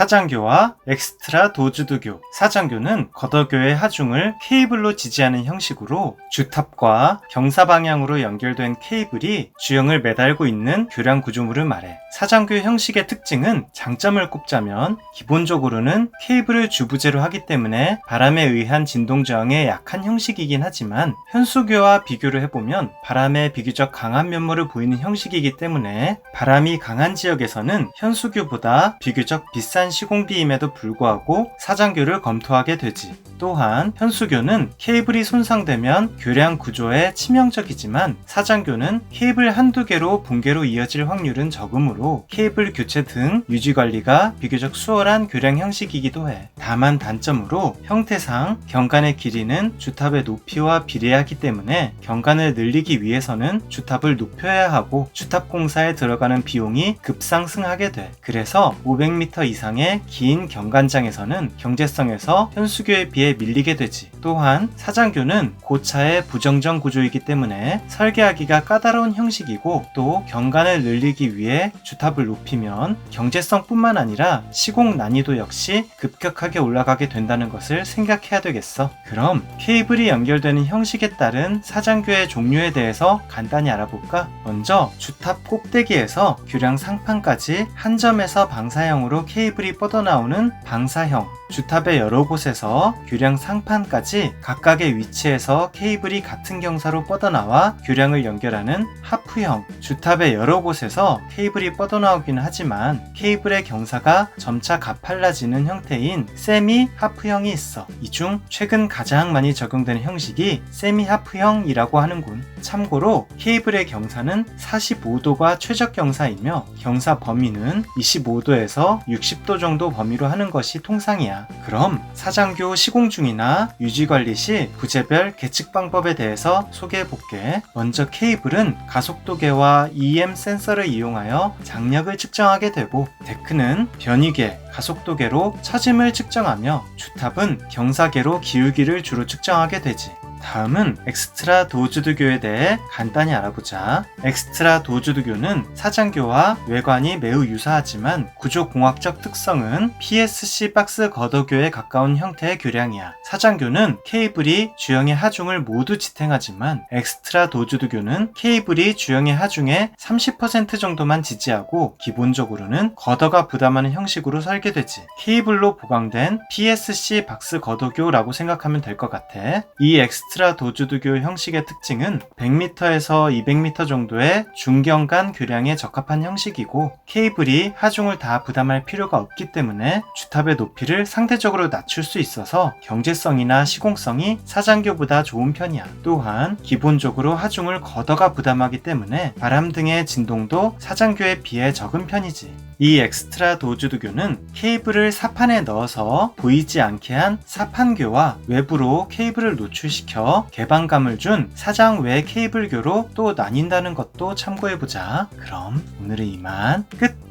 사장교와 엑스트라 도주두교. 사장교는 걷어교의 하중을 케이블로 지지하는 형식으로 주탑과 경사 방향으로 연결된 케이블이 주형을 매달고 있는 교량 구조물을 말해. 사장교 형식의 특징은 장점을 꼽자면 기본적으로는 케이블을 주부재로 하기 때문에 바람에 의한 진동 저항에 약한 형식이긴 하지만 현수교와 비교를 해보면 바람에 비교적 강한 면모를 보이는 형식이기 때문에 바람이 강한 지역에서는 현수교보다 비교적 비싼 시공비임에도 불구하고 사장교를 검토하게 되지. 또한 현수교는 케이블이 손상되면 교량 구조에 치명적이지만 사장교는 케이블 한두 개로 붕괴로 이어질 확률은 적으므로 케이블 교체 등 유지 관리가 비교적 수월한 교량 형식이기도 해. 다만 단점으로 형태상 경관의 길이는 주탑의 높이와 비례하기 때문에 경관을 늘리기 위해서는 주탑을 높여야 하고 주탑 공사에 들어가는 비용이 급상승하게 돼. 그래서 500m 이상의 긴 경관장에서는 경제성에서 현수교에 비해 밀리게 되지. 또한 사장교는 고차의 부정정 구조이기 때문에 설계하기가 까다로운 형식이고 또 경관을 늘리기 위해 주탑을 높이면 경제성뿐만 아니라 시공 난이도 역시 급격하게 올라가게 된다는 것을 생각해야 되겠어. 그럼 케이블이 연결되는 형식에 따른 사장교의 종류에 대해서 간단히 알아볼까? 먼저 주탑 꼭대기에서 교량 상판까지 한 점에서 방사형으로 케이블 이 뻗어나오는 방사형, 주탑의 여러 곳에서 교량 상판까지 각각의 위치에서 케이블이 같은 경사로 뻗어나와 교량을 연결하는 하프형, 주탑의 여러 곳에서 케이블이 뻗어나오기는 하지만 케이블의 경사가 점차 가팔라지는 형태인 세미 하프형이 있어. 이 중 최근 가장 많이 적용되는 형식이 세미 하프형이라고 하는군. 참고로 케이블의 경사는 45도가 최적 경사이며 경사 범위는 25도에서 60도 정도 범위로 하는 것이 통상이야. 그럼 사장교 시공 중이나 유지 관리 시 부재별 계측 방법에 대해서 소개해 볼게. 먼저 케이블은 가속도계와 EM 센서를 이용하여 장력을 측정하게 되고 데크는 변이계, 가속도계로 처짐을 측정하며 주탑은 경사계로 기울기를 주로 측정하게 되지. 다음은 엑스트라 도주드교에 대해 간단히 알아보자. 엑스트라 도주드교는 사장교와 외관이 매우 유사하지만 구조공학적 특성은 PSC 박스 걷어교에 가까운 형태의 교량이야. 사장교는 케이블이 주형의 하중을 모두 지탱하지만 엑스트라 도주드교는 케이블이 주형의 하중의 30% 정도만 지지하고 기본적으로는 걷어가 부담하는 형식으로 설계되지. 케이블로 보강된 PSC 박스 걷어교라고 생각하면 될 것 같아. 이 엑스트라 도주드교 형식의 특징은 100m에서 200m 정도의 중경간 교량에 적합한 형식이고 케이블이 하중을 다 부담할 필요가 없기 때문에 주탑의 높이를 상대적으로 낮출 수 있어서 경제성이나 시공성이 사장교보다 좋은 편이야. 또한 기본적으로 하중을 걷어가 부담하기 때문에 바람 등의 진동도 사장교에 비해 적은 편이지. 이 엑스트라 도주드교는 케이블을 사판에 넣어서 보이지 않게 한 사판교와 외부로 케이블을 노출시켜 개방감을 준 사장 외 케이블교로 또 나뉜다는 것도 참고해보자. 그럼 오늘은 이만 끝!